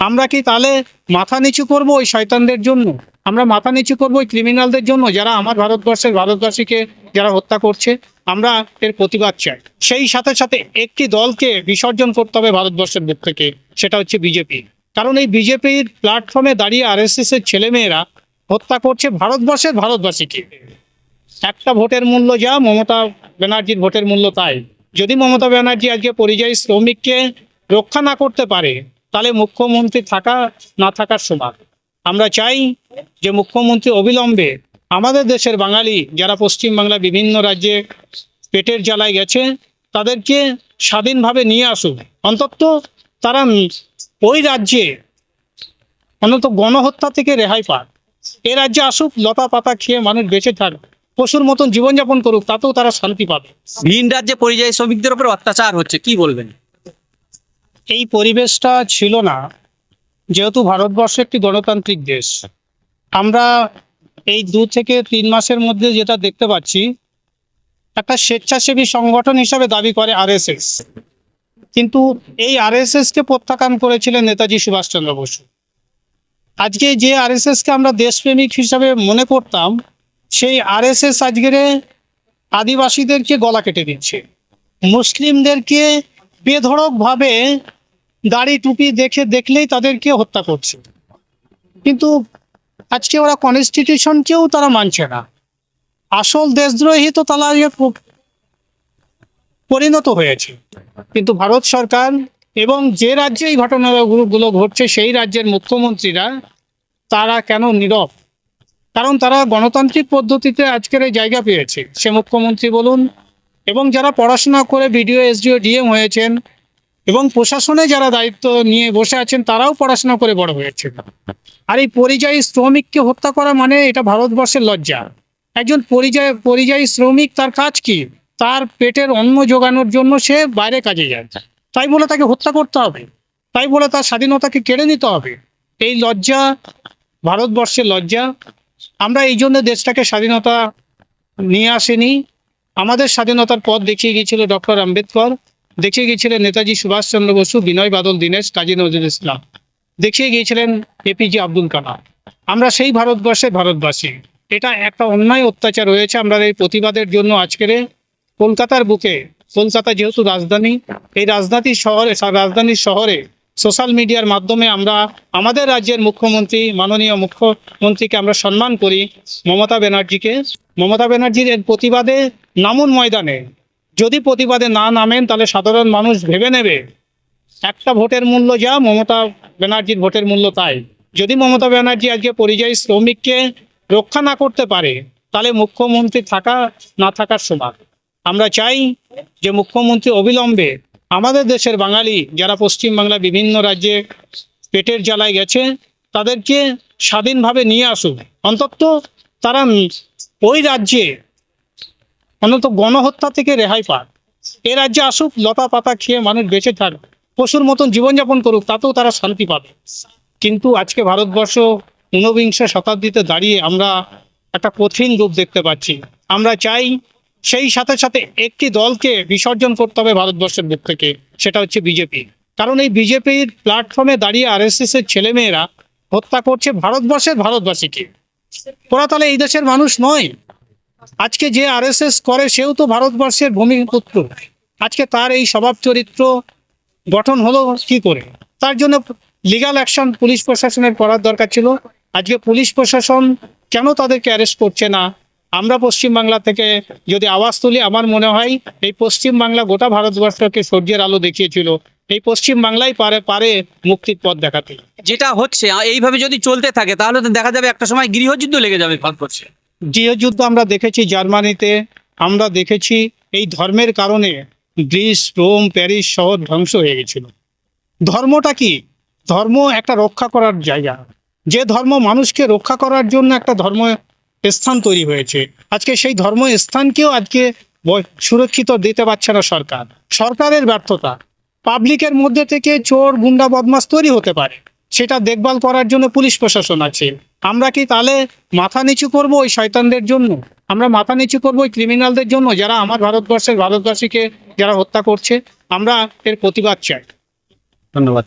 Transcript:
আমরা কি তাহলে মাথা নিচু করব ওই শয়তানদের জন্য? আমরা মাথা নিচু করব ওই ক্রিমিনালদের জন্য যারা আমার ভারতবর্ষের ভারতবাসীকে যারা হত্যা করছে? আমরা এর প্রতিবাদ চাই। সেই সাথে সাথে একটি দলকে বিসর্জন করতে হবে ভারতবর্ষের বুক থেকে, সেটা হচ্ছে বিজেপি। কারণ এই বিজেপির প্ল্যাটফর্মে দাঁড়িয়ে আরএসএস এর ছেলেমেয়েরা হত্যা করছে ভারতবর্ষের ভারতবাসীকে। একটা ভোটের মূল্য যা, মমতা ব্যানার্জির ভোটের মূল্য তাই। যদি মমতা ব্যানার্জি আজকে পরিযায়ী শ্রমিককে রক্ষা না করতে পারে তাহলে মুখ্যমন্ত্রী থাকা, না থাকার সমান। আমরা চাই যে মুখ্যমন্ত্রী অবিলম্বে আমাদের দেশের বাঙালি, যারা পশ্চিমবাংলা বিভিন্ন রাজ্যে পেটের জ্বালায় গেছে, তাদেরকে স্বাধীনভাবে নিয়ে আসুক। অন্তত তারা ওই রাজ্যে অন্তত গণহত্যা থেকে রেহাই পাক। এ রাজ্যে আসুক, লতা পাতা খেয়ে মানুষ বেঁচে থাকবে পশুর মতন জীবনযাপন করুক, তাতেও তারা শান্তি পাবে। ভিন রাজ্যে পরিযায়ী শ্রমিকদের উপর অত্যাচার হচ্ছে, কি বলবেন? এই পরিবেশটা ছিল না। যেহেতু ভারতবর্ষ একটি গণতান্ত্রিক দেশ, আমরা এই দু থেকে তিন মাসের মধ্যে যেটা দেখতে পাচ্ছি, একটা স্বেচ্ছাসেবী সংগঠন হিসাবে দাবি করে আরএসএস। কিন্তু এই আরএসএসকে প্রত্যাখ্যান করেছিলেন নেতাজি সুভাষচন্দ্র বসু। আজকে যে আরএসএসকে আমরা দেশপ্রেমিক হিসাবে মনে করতাম, সেই আরএসএস আজকের আদিবাসীদেরকে গলা কেটে দিচ্ছে। মুসলিমদেরকে বেধড়কভাবে দাড়ি টুপি দেখে দেখলেই তাদেরকে হত্যা করছে। কিন্তু আজকে ওরা কনস্টিটিউশনকেও তারা মানছে না। আসল দেশদ্রোহী তো তারা পরিণত হয়েছে। কিন্তু ভারত সরকার এবং যে রাজ্যে এই ঘটনাগুলো ঘটছে, সেই রাজ্যের মুখ্যমন্ত্রীরা তারা কেন নীরব? কারণ তারা গণতান্ত্রিক পদ্ধতিতে আজকের এই জায়গা পেয়েছে। সে মুখ্যমন্ত্রী বলুন এবং যারা পড়াশোনা করে বিডিও এসডিও, ডিএম হয়েছেন এবং প্রশাসনে যারা দায়িত্ব নিয়ে বসে আছেন, তারাও পড়াশোনা করে বড় হয়েছে। আর এই পরিযায়ী শ্রমিককে হত্যা করা মানে এটা ভারতবর্ষের লজ্জা। একজন পরিযায়, পরিযায়ী শ্রমিক তার কাজ কি? তার পেটের অন্ন জোগানোর জন্য সে বাইরে কাজে যায়। তাই বলে তাকে হত্যা করতে হবে। তাই বলে তার স্বাধীনতাকে কেড়ে নিতে হবে। এই লজ্জা, ভারতবর্ষের লজ্জা। আমরা এই জন্য দেশটাকে স্বাধীনতা নিয়ে আসেনি। আমাদের স্বাধীনতার পথ দেখিয়ে গিয়েছিল ডক্টর আম্বেদকর। দেখিয়ে গিয়েছিলেন নেতাজি সুভাষচন্দ্র বসু, বিনয় বাদল, দীনেশ, কাজী নজরুল ইসলাম। দেখিয়ে গিয়েছিলেন এপিজে আব্দুল কালাম। আমরা সেই ভারতবর্ষে ভারতবাসী। এটা একটা অন্যায় অত্যাচার হয়েছে আমরা এই প্রতিবাদের জন্য আজকের কলকাতার বুকে। কলকাতা যেহেতু রাজধানী, এই রাজধানী শহরে রাজধানীর শহরে সোশ্যাল মিডিয়ার মাধ্যমে আমরা আমাদের রাজ্যের মুখ্যমন্ত্রী, মাননীয় মুখ্যমন্ত্রীকে আমরা সম্মান করি। মমতা ব্যানার্জিকে। মমতা ব্যানার্জির প্রতিবাদে নামুন ময়দানে। যদি প্রতিবাদে না নামেন, তাহলে সাধারণ মানুষ ভেবে নেবে একটা ভোটের মূল্য যা, মমতা ব্যানার্জির ভোটের মূল্য তাই। যদি মমতা ব্যানার্জি আজকে পরিযায়ী শ্রমিককে রক্ষা না করতে পারে, তাহলে মুখ্যমন্ত্রী থাকা, না থাকার সমান। আমরা চাই যে মুখ্যমন্ত্রী অবিলম্বে আমাদের দেশের বাঙালি, যারা পশ্চিমবাংলা বিভিন্ন রাজ্যে পেটের জ্বালায় গেছে, তাদেরকে স্বাধীনভাবে নিয়ে আসুক। অন্তত তারা ওই রাজ্যে অন্তত গণহত্যা থেকে রেহাই পাক। এ রাজ্যে আসুক, লতা পাতা খেয়ে মানুষ বেঁচে থাকবে পশুর মতন জীবনযাপন করুক, তাতেও তারা শান্তি পাবে। কিন্তু আজকে ভারতবর্ষ ঊনবিংশ শতাব্দীতে দাঁড়িয়ে আমরা একটা কঠিন রূপ দেখতে পাচ্ছি। আমরা চাই সেই সাথে সাথে একটি দলকে বিসর্জন করতে হবে ভারতবর্ষের বুক থেকে, সেটা হচ্ছে বিজেপি। কারণ এই বিজেপির প্ল্যাটফর্মে দাঁড়িয়ে আরএসএস এর ছেলেমেয়েরা হত্যা করছে ভারতবর্ষের ভারতবাসীকে। ওরা তাহলে এই দেশের মানুষ নয়। আজকে যে আরএসএস করে, সেও তো ভারতবর্ষের ভূমিপুত্র। আজকে তার এই স্বভাব চরিত্র গঠন হলো কি করে? তার জন্য লিগাল অ্যাকশন পুলিশ প্রশাসনের করার দরকার ছিল। আজকে পুলিশ প্রশাসন কেন তাদেরকে অ্যারেস্ট করছে না? আমরা পশ্চিমবাংলা থেকে যদি আওয়াজ তুলি, আমার মনে হয় এই পশ্চিমবাংলা গোটা ভারতবর্ষকে সূর্যের আলো দেখিয়েছিল। এই পশ্চিমবাংলাই পারে পারে মুক্তির পথ দেখাতে। যেটা হচ্ছে, এইভাবে যদি চলতে থাকে, তাহলে তো দেখা যাবে একটা সময় গৃহযুদ্ধ লেগে যাবে ভারতবর্ষে। গৃহযুদ্ধ আমরা দেখেছি জার্মানিতে, আমরা দেখেছি এই ধর্মের কারণে গ্রিস, রোম, প্যারিস শহর ধ্বংস হয়ে গেছিল। ধর্মটা কি? ধর্ম একটা রক্ষা করার জায়গা। যে ধর্ম মানুষকে রক্ষা করার জন্য একটা ধর্ম স্থান তৈরি হয়েছে। আজকে সেই ধর্ম স্থানকেও আজকে সুরক্ষিত দিতে পারছে না সরকার। সরকারের ব্যর্থতা। পাবলিকের মধ্যে থেকে চোর, গুন্ডা বদমাস তৈরি হতে পারে। সেটা দেখভাল করার জন্য পুলিশ প্রশাসন আছে। আমরা কি তাহলে মাথা নিচু করব ওই শয়তানদের জন্য? আমরা মাথা নিচু করব ওই ক্রিমিনালদের জন্য যারা আমার ভারতবর্ষের ভারতবাসীকে যারা হত্যা করছে? আমরা এর প্রতিবাদ চাই। ধন্যবাদ।